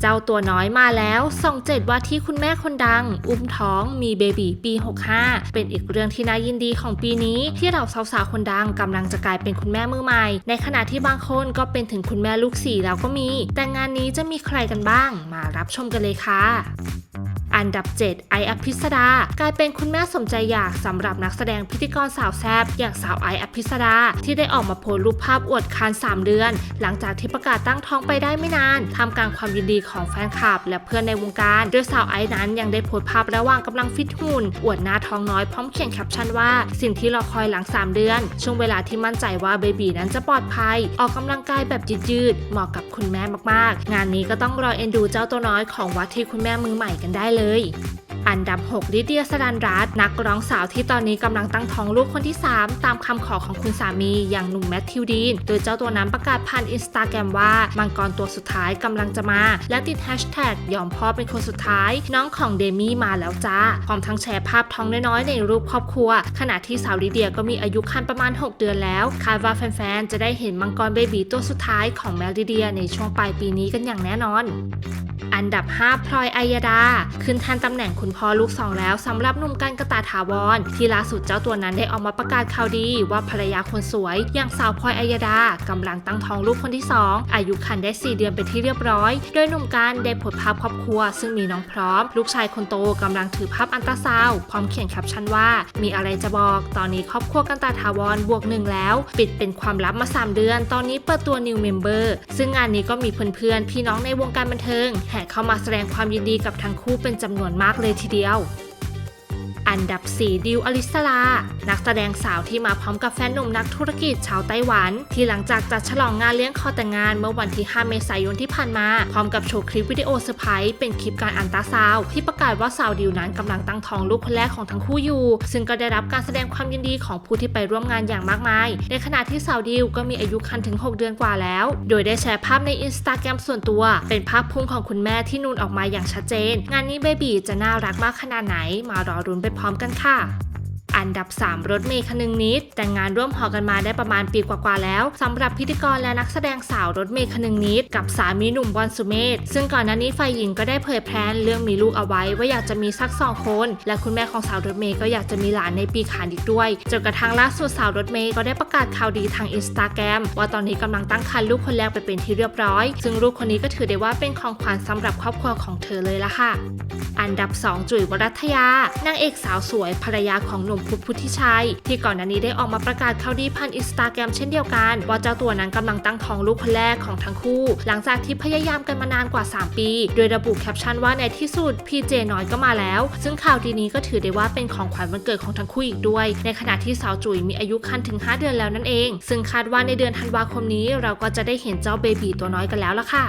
เจ้าตัวน้อยมาแล้วส่องเจ็ดว่าที่คุณแม่คนดัง อุ้มท้องมีเบบีปี 65 เป็นอีกเรื่องที่น่ายินดีของปีนี้ที่เราสาวๆคนดังกำลังจะกลายเป็นคุณแม่มือใหม่ ในขณะที่บางคนก็เป็นถึงคุณแม่ลูกสี่แล้วก็มี แต่งานนี้จะมีใครกันบ้าง มารับชมกันเลยค่ะ อันดับ 7 ไออภิสดากลายเป็นคุณแม่สมใจอยากสำหรับนักแสดงพิธีกรสาวแซบอย่างสาวไออภิสดาที่ได้ออกมาโพสรูปภาพอวดครรภ์3เดือน หลังจากที่ประกาศตั้งท้องไปได้ไม่นานทำกลางความยินดีของแฟนคลับ และเพื่อนในวงการโดยสาวไอนั้นยังได้โพสภาพระหว่างกำลังฟิตหุ่นอวดหน้าท้องน้อยพร้อมเขียนแคปชั่นว่า สิ่งที่รอคอยหลัง 3 เดือน ช่วงเวลาที่มั่นใจว่าเบบีนั้นจะปลอดภัย ออกกำลังกายแบบยืดๆเหมาะกับคุณแม่มากๆ งานนี้ก็ต้องรอเอ็นดูเจ้าตัวน้อยของวัดที่คุณแม่มือใหม่กันได้เลย อันดับ 6 ลิเดียสรันรัตนักร้องสาวที่ตอนนี้กำลังตั้งท้องลูกคนที่ 3 ตามคำขอของคุณสามีอย่างหนุ่มแมทธิวดีน โดยเจ้าตัวนั้นประกาศผ่านอินสตาแกรมว่า มังกรตัวสุดท้ายกำลังจะมา และติดแฮชแท็กยอมพ่อเป็นคนสุดท้าย น้องของเดมี่มาแล้วจ้าพร้อมทั้งแชร์ภาพท้องน้อยๆ ในรูปครอบครัว ขณะที่สาวลิเดียก็มีอายุครรภ์ประมาณ 6 เดือนแล้วคาดว่าแฟนๆจะได้เห็นมังกรเบบีตัวสุดท้ายของแมวลิเดียในช่วงปลายปีนี้กันอย่างแน่นอน อันดับ 5 พลอยอัยดา ขึ้นแทนตำแหน่งคุณพ่อลูกสองแล้วสำหรับหนุ่มกันกระตาถาวรที่ล่าสุดเจ้าตัวนั้นได้ออกมาประกาศข่าวดี ว่าภรรยาคนสวย อย่างสาวพลอยอัยดากำลังตั้งท้องลูกคนที่ 2 อายุครรภ์ได้ 4 เดือนเป็นที่เรียบร้อย โดยหนุ่มกันได้โพสภาพครอบครัว ซึ่งมีน้องพร้อม ลูกชายคนโตกำลังถือภาพอันตราซาวพร้อมเขียนแคปชั่นว่า มีอะไรจะบอกตอนนี้ครอบครัวกันตาถาวรบวกหนึ่งแล้ว ปิดเป็นความลับมา 3 เดือน ตอนนี้เปิดตัว new member ซึ่งงานนี้ก็มีเพื่อนๆพี่น้องในวงการบันเทิงแเข้ามาแสดงความยินดีกับทั้งคู่เป็นจำนวนมากเลยทีเดียว อันดับ 4 ดิวอลิสลา นักแสดงสาวที่มาพร้อมกับแฟนหนุ่มนักธุรกิจชาวไต้หวัน ที่หลังจากจัดฉลองงานเลี้ยงคอแต่งงานเมื่อวันที่ 5 เมษายนที่ผ่านมา พร้อมกับโชว์คลิปวิดีโอเซอร์ไพรส์เป็นคลิปการอันตาซาว ที่ประกาศว่าสาวดิวนั้นกำลังตั้งท้องลูกคนแรกของทั้งคู่อยู่ ซึ่งก็ได้รับการแสดงความยินดีของผู้ที่ไปร่วมงานอย่างมากมาย ในขณะที่สาวดิวก็มีอายุครรภ์ถึง 6 เดือนกว่าแล้ว โดยได้แชร์ภาพในอินสตาแกรมส่วนตัว เป็นภาพพุงของคุณแม่ที่นูนออกมาอย่างชัดเจน งานนี้เบบีจะน่ารักมากขนาดไหน มารอรุ้นไปพร้อมกันค่ะ อันดับ 3 รถเมย์คนึงนิด แต่งงานร่วมหอกันมาได้ประมาณปีกว่าๆแล้วสำหรับพิธีกรและนักแสดงสาวรถเมย์คนึงนิด กับสามีหนุ่มบอลสุเมธซึ่งก่อนหน้านี้ฝ่ายหญิงก็ได้เผยแพร่เรื่องมีลูกเอาไว้ ว่าอยากจะมีสักสองคน และคุณแม่ของสาวรถเมย์ก็อยากจะมีหลานในปีขานอีกด้วยจนกระทั่งล่าสุดสาวรถเมย์ก็ได้ประกาศข่าวดีทางอินสตาแกรมว่าตอนนี้กำลังตั้งครรภ์ลูกคนแรกไปเป็นที่เรียบร้อย ซึ่งลูกคนนี้ก็ถือได้ว่าเป็นของขวัญสำหรับครอบครัวของเธอเลยละค่ะ อันดับ 2 จุ๋ยวรัตยานางเอกสาวสวยภรรยาของหนุ่มพุทธพุทธิชัย ที่ก่อนหน้านี้ได้ออกมาประกาศข่าวดีผ่านอินสตาแกรมเช่นเดียวกัน ว่าเจ้าตัวนั้นกำลังตั้งท้องลูกคนแรกของทั้งคู่ หลังจากที่พยายามกันมานานกว่า 3 ปี โดยระบุแคปชั่นว่าในที่สุดพีเจน้อยก็มาแล้ว ซึ่งข่าวดีนี้ก็ถือได้ว่าเป็นของขวัญวันเกิดของทั้งคู่อีกด้วย ในขณะที่สาวจุ๋ยมีอายุครรภ์ถึง 5 เดือนแล้วนั่นเอง ซึ่งคาดว่าในเดือนธันวาคมนี้เราก็จะได้เห็นเจ้าเบบีตัวน้อยกันแล้วล่ะค่ะ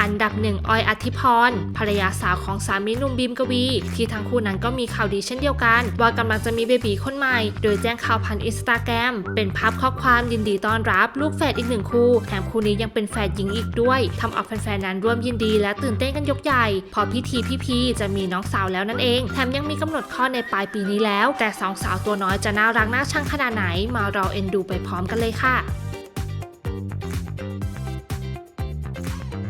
อันดับหนึ่งออยอธิพรภรรยาสาวของสามีหนุ่มบีมกวี ที่ทั้งคู่นั้นก็มีข่าวดีเช่นเดียวกัน ว่ากำลังจะมีเบบีคนใหม่ โดยแจ้งข่าวผ่านอินสตาแกรมเป็นภาพข้อความยินดีต้อนรับลูกแฝดอีกหนึ่งคู่แถมคู่นี้ยังเป็นแฝดหญิงอีกด้วยทำเอาแฟนๆนั้นร่วมยินดีและตื่นเต้นกันยกใหญ่ พอพิธีพี่พีจะมีน้องสาวแล้วนั่นเอง แถมยังมีกำหนดคลอในปลายปีนี้แล้ว แต่สองสาวตัวน้อยจะน่ารักน่าชังขนาดไหน มารอเอ็นดูไปพร้อมกันเลยค่ะ